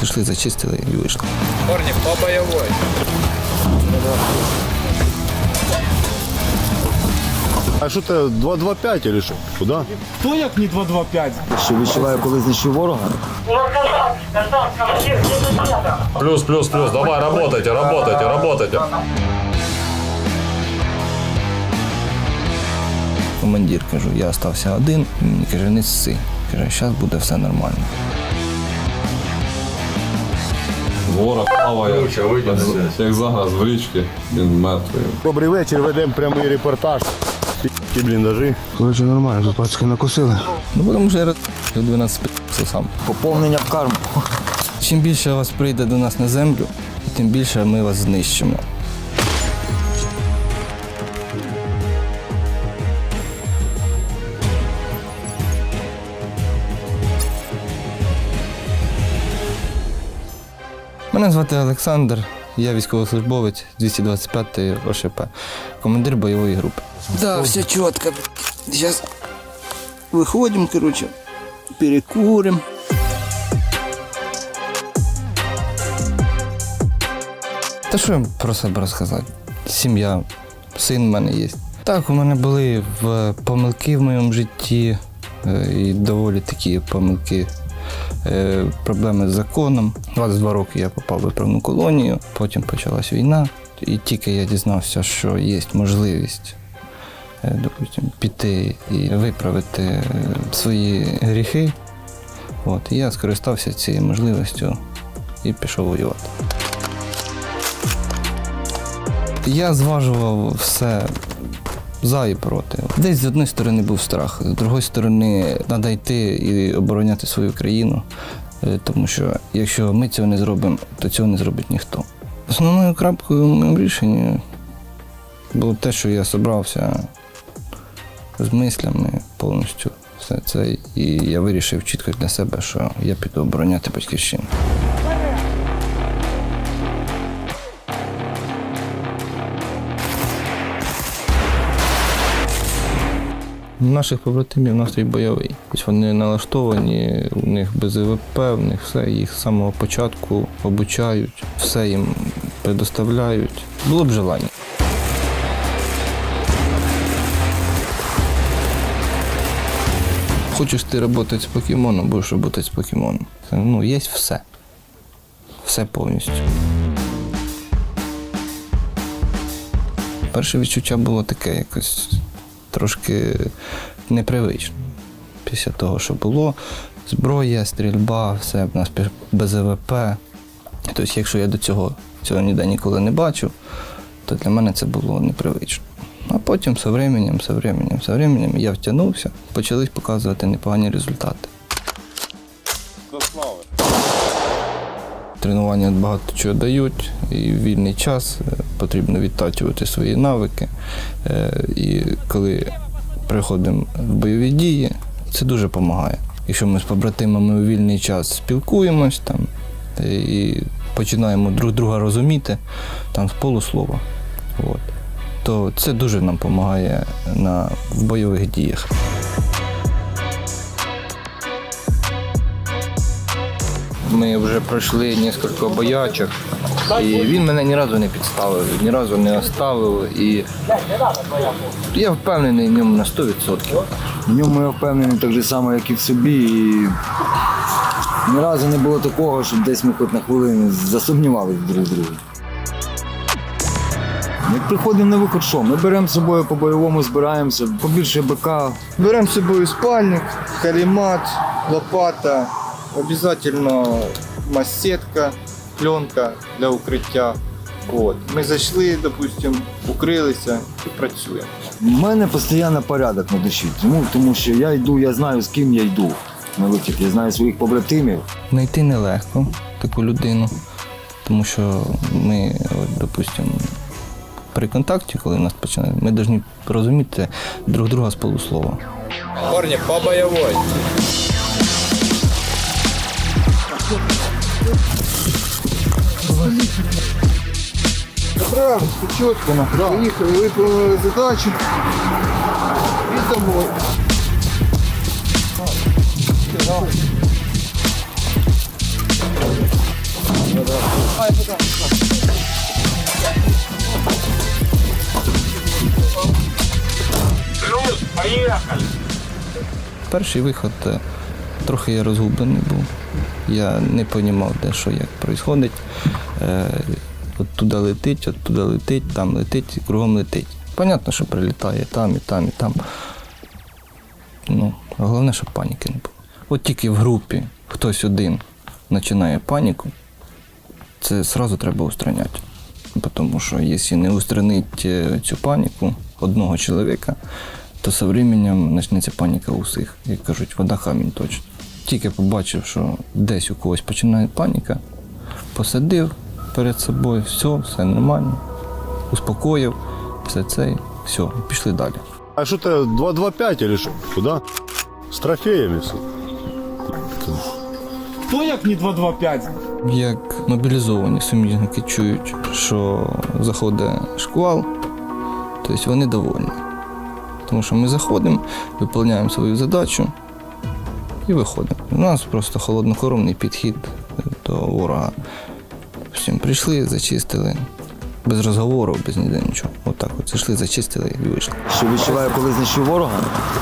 Зайшли, зачистили і вийшли. Парни, по боевой. А що це 225 или що? Куди? Хто як не 225? Що відчуваю, коли знищив ворога? Плюс, плюс, плюс. Давай, работайте, работайте, работайте. Командир кажу, я стався один, він мені каже, не сси. Каже, зараз буде все нормально. Ворог плаває, як зараз в річки, він мертвий. Добрий вечір, ведемо прямий репортаж. Ті бліндажі. Короче, нормально, тут пачки накосили. Ну, будемо вже раз 12 все сам. Поповнення в карму. Чим більше вас прийде до нас на землю, тим більше ми вас знищимо. Мене звати Олександр, я військовослужбовець 225-ї ОШП, командир бойової групи. Да, все чітко. Зараз виходимо, коротше, перекуримо. Та що я про себе розказати? Сім'я, син в мене є. Так, у мене були помилки в моєму житті, е, і доволі такі помилки. Е, Проблеми з законом. 22 роки я попав в виправну колонію, потім почалась війна. І тільки я дізнався, що є можливість е, допустим, піти і виправити е, свої гріхи. От, і я скористався цією можливістю і пішов воювати. Я зважував все за і проти. Десь з однієї сторони був страх, з другої сторони треба йти і обороняти свою країну. Е, Тому що якщо ми цього не зробимо, то цього не зробить ніхто. Основною крапкою в моєму рішенні було те, що я зібрався з мислями повністю все це. І я вирішив чітко для себе, що я піду обороняти батьківщину. Наших побратимів настрій бойовий. Вони налаштовані, у них без ІВП, у них все, їх з самого початку обучають, все їм предоставляють. Було б желання. Хочеш ти працювати з покемоном, будеш працювати з покемоном. Ну, є все. Все повністю. Перше відчуття було таке якось трошки непривично. Після того, що було, зброя, стрільба, все в нас без ВВП. Тобто, якщо я до цього цього ніде ніколи не бачив, то для мене це було непривично. А потім з временем, з временем, з временем я втягнувся, почались показувати непогані результати. Тренування багато чого дають, і в вільний час е, потрібно відтачувати свої навики. Е, І коли приходимо в бойові дії, це дуже допомагає. Якщо ми з побратимами у вільний час спілкуємось там е, і починаємо друг друга розуміти там з полуслова, от, то це дуже нам допомагає на, в бойових діях. Ми вже пройшли кілька боячок, і він мене ні разу не підставив, ні разу не оставив. І я впевнений в ньому на 100%. В ньому я впевнений так же само, як і в собі. І ні разу не було такого, щоб десь ми хоч на хвилину засумнівалися друг в друге. Як приходимо на виход, що? Ми беремо з собою по бойовому, збираємося, побільше БК. Беремо з собою спальник, каремат, лопата, обов'язково масетка, пленка для укриття. От. Ми зайшли, допустимо, укрилися і працюємо. У мене постійно порядок на душі. Тому, тому що я йду, я знаю, з ким я йду. На вихід. Я знаю своїх побратимів. Знайти нелегко таку людину, тому що ми, от, допустимо, при контакті, коли нас починають, ми повинні розуміти друг друга з полуслова. Парни, по боевой. Правильно, все четко. Ну. Да. Приехали, выполнили задачу и домой. Плюс, поехали. Перший виход е, трохи я розгублений був. Я не розумів, де що як відбувається. Е, от туди летить, от туди летить, там летить, кругом летить. Понятно, що прилітає там, і там, і там. Ну, головне, щоб паніки не було. От тільки в групі хтось один починає паніку, це одразу треба устраняти. Тому що якщо не устранити е, цю паніку одного чоловіка, то з часом почнеться паніка у всіх. Як кажуть, вода камінь точно. Тільки побачив, що десь у когось починає паніка, посадив перед собою, все, все нормально, успокоїв, все це, все, пішли далі. А что ты 225 или что? Куда? С трофеями. сука. Хто як не 225? Як мобілізовані суміжники чують, що заходить шквал, тобто вони довольні. Тому що ми заходимо, виконуємо свою задачу і виходимо. У нас просто холоднокровний підхід до ворога. Всім прийшли, зачистили. Без розговору, без ніде нічого. Отак от зайшли, зачистили і вийшли. Що відчуваю, коли знищу ворога,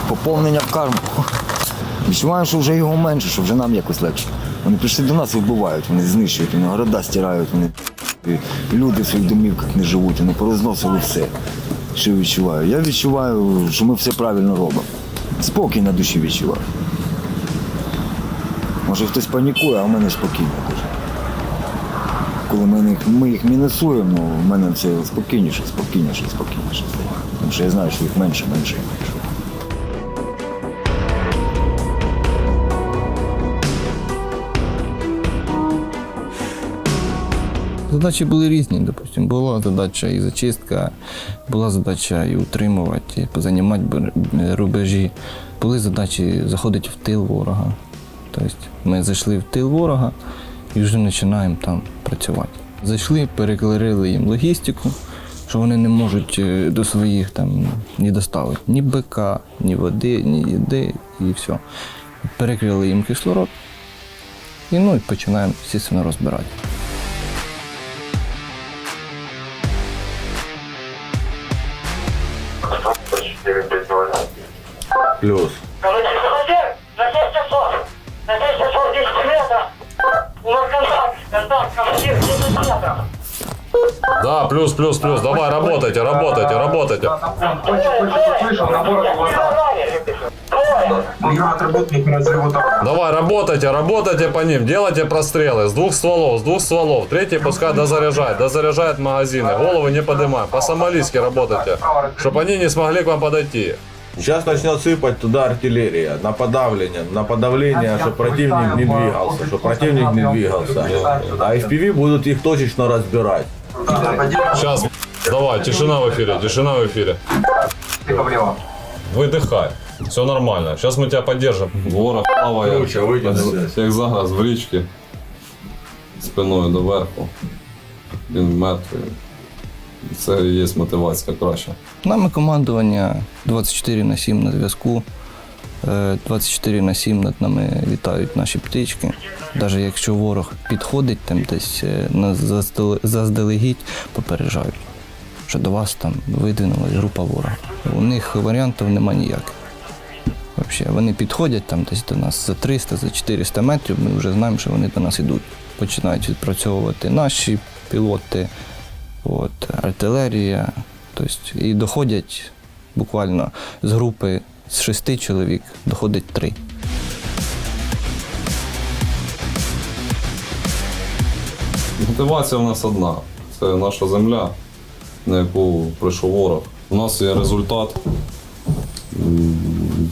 поповнення в карму. Відчуваю, що вже його менше, що вже нам якось легше. Вони прийшли до нас і вбивають, вони знищують, вони города стирають, вони люди в своїх домівках не живуть, вони порозносили все. Що відчуваю? Я відчуваю, що ми все правильно робимо. Спокій на душі відчуваю. Може хтось панікує, а в мене спокійно дуже. Коли ми їх, ми їх мінусуємо, ну, в мене все спокійніше, спокійніше, спокійніше. Тому що я знаю, що їх менше, менше і менше. Задачі були різні, допустим. Була задача і зачистка, була задача і утримувати, і позанімати рубежі. Були задачі заходити в тил ворога. Тобто ми зайшли в тил ворога і вже починаємо там працювати. Зайшли, перекрили їм логістику, що вони не можуть е, до своїх там ні доставити ні БК, ні води, ні їди, і все. Перекрили їм кислород. І ну і починаємо, звісно, розбирати. Плюс. Да, плюс, плюс, плюс. Давай, работайте, работайте, работайте. Давай, работайте, работайте по ним, делайте прострелы с двух стволов, с двух стволов. Третий пускай дозаряжает, дозаряжает магазины. Головы не поднимаем, по-сомалийски работайте, чтобы они не смогли к вам подойти. Сейчас начнет сыпать туда артиллерия на подавление, на подавление, чтобы противник не двигался, чтобы противник не двигался. А FPV будут их точечно разбирать. Сейчас, давай, тишина в эфире, тишина в эфире. Выдыхай, все нормально, сейчас мы тебя поддержим. Ворог плаває, Круче, витягнувся. як зараз в річці, спиною доверху. Він мертвий. Це є мотивація краща. Нами командування 24 на 7 на зв'язку. Е, 24 на 7 над нами літають наші птички. Навіть якщо ворог підходить там десь е, нас заздалегідь, попереджають, що до вас там видвинулась група ворога. У них варіантів нема ніяких. Взагалі, вони підходять там десь до нас за 300, за 400 метрів, ми вже знаємо, що вони до нас йдуть. Починають відпрацьовувати наші пілоти, от, артилерія. Тобто, і доходять буквально з групи з шести чоловік, доходить три. Мотивація в нас одна. Це наша земля, на яку прийшов ворог. У нас є результат.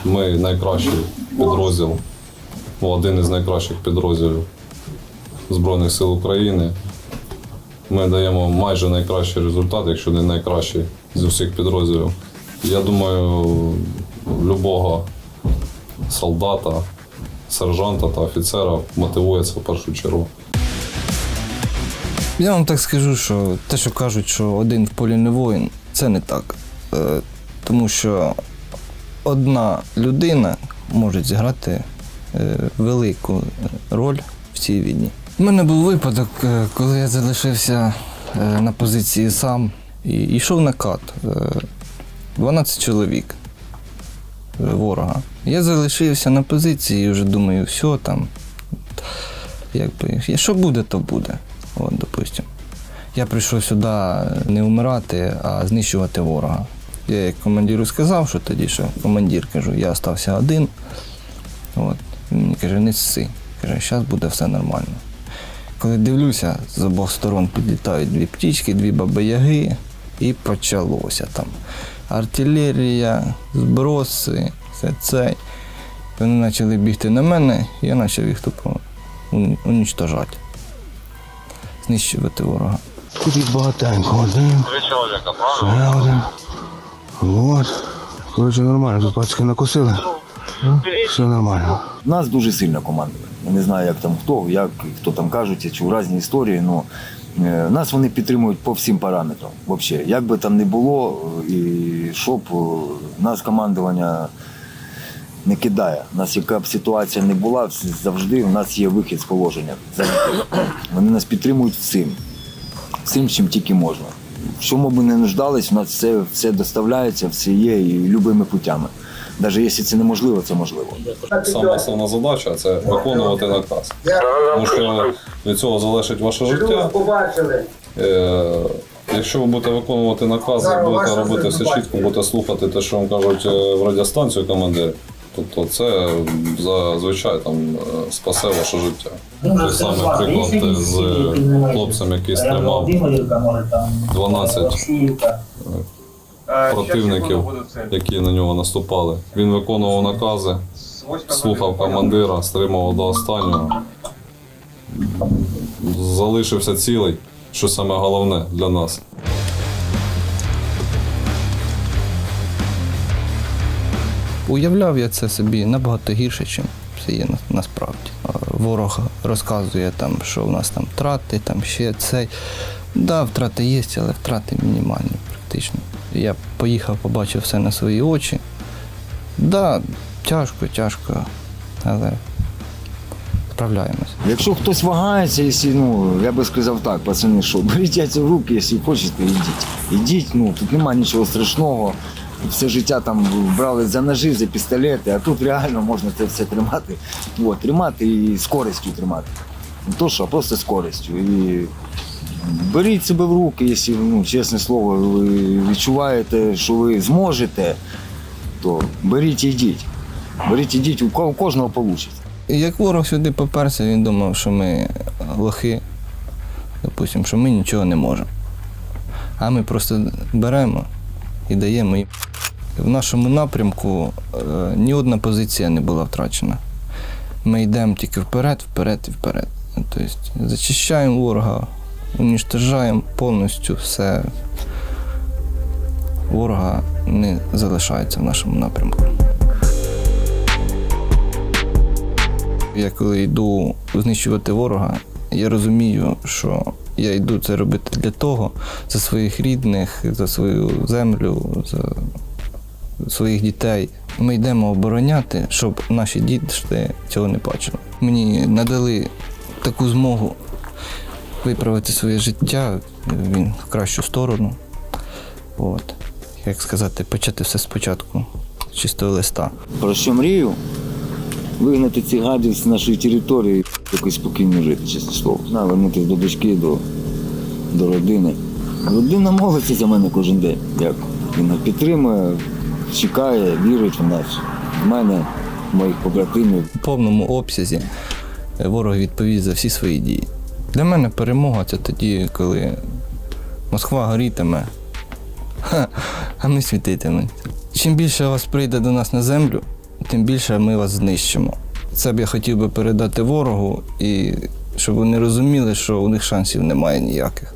Ми найкращий підрозділ, ну, один із найкращих підрозділів Збройних сил України. Ми даємо майже найкращий результат, якщо не найкращий з усіх підрозділів. Я думаю, любого солдата, сержанта та офіцера мотивує це в першу чергу. Я вам так скажу, що те, що кажуть, що один в полі не воїн, це не так. Е, Тому що одна людина може зіграти е, велику роль в цій війні. У мене був випадок, е, коли я залишився е, на позиції сам і йшов накат. Е, 12 чоловік. е, ворога. Я залишився на позиції і вже думаю, все там. Якби, що буде, то буде. От, допустимо. Я прийшов сюди не вмирати, а знищувати ворога. Я як командиру сказав, що тоді, що командир, кажу, я остався один. От. Він мені каже, не сси. Каже, зараз буде все нормально. Коли дивлюся, з обох сторон підлітають дві птічки, дві баби-яги, і почалося там. Артилерія, зброси, все це. Вони почали бігти на мене, і я почав їх тупо унічтожати. Знищувати ворога. Тут їх багатенько. Один. Ще один. Вот. Коротше, нормально, тут пацки накосили. Все нормально. Нас дуже сильна команда. Я не знаю, як там хто, як хто там кажуть, чи в різні історії, але нас вони підтримують по всім параметрам. Вообще, як би там не було, е, і щоб е, нас командування не кидає. У нас яка б ситуація не була, завжди у нас є вихід з положення. Вони нас підтримують всім. Всім, чим тільки можна. В чому би не нуждались, у нас все, все доставляється, все є і любими путями. Навіть якщо це неможливо, це можливо. Сама основна задача це виконувати наказ. Тому що від цього залежить ваше життя. Е, Якщо ви будете виконувати накази, будете робити все чітко, будете слухати те, що вам кажуть е, в радіостанцію командир, тобто це зазвичай там е, спасе ваше життя. Той самий приклад з хлопцем, який стримав 12 противників, які на нього наступали. Він виконував накази, слухав командира, стримував до останнього. Залишився цілий, що саме головне для нас. Уявляв я це собі набагато гірше, ніж це є на- насправді. Ворог розказує, там, що в нас там втрати, там ще цей. Да, втрати є, але втрати мінімальні практично. Я поїхав, побачив все на свої очі. Да, тяжко, тяжко, але справляємось. Якщо хтось вагається, якщо, ну, я би сказав так, пацани, що беріть яйця в руки, якщо хочете, йдіть. Ідіть, ну, тут немає нічого страшного. Все життя там брали за ножі, за пістолети, а тут реально можна це все тримати. От, тримати і з користю тримати. Не то, що, а просто з користю. І беріть себе в руки, якщо, ну, чесне слово, ви відчуваєте, що ви зможете, то беріть і йдіть. Беріть і йдіть, у ко- у кожного вийде. Як ворог сюди поперся, він думав, що ми лохи, допустимо, що ми нічого не можемо. А ми просто беремо і даємо. В нашому напрямку е, ні одна позиція не була втрачена. Ми йдемо тільки вперед, вперед і вперед. Тобто зачищаємо ворога, уніштожаємо повністю все. Ворога не залишається в нашому напрямку. Я коли йду знищувати ворога, я розумію, що я йду це робити для того, за своїх рідних, за свою землю, за своїх дітей. Ми йдемо обороняти, щоб наші діти цього не бачили. Мені надали таку змогу виправити своє життя він в кращу сторону. От. Як сказати, почати все спочатку, з чистого листа. Про що мрію? Вигнати цих гадів з нашої території, якось спокійно жити, чесне слово. Вернутися до дочки, до, до родини. Родина молиться за мене кожен день. Як вона підтримує, чекає, вірить в нас. В мене, в моїх побратимів. в повному обсязі е, ворог відповість за всі свої дії. Для мене перемога це тоді, коли Москва горітиме, а ми світитимемо. Чим більше вас прийде до нас на землю, тим більше ми вас знищимо. Це б я хотів би передати ворогу, і щоб вони розуміли, що у них шансів немає ніяких.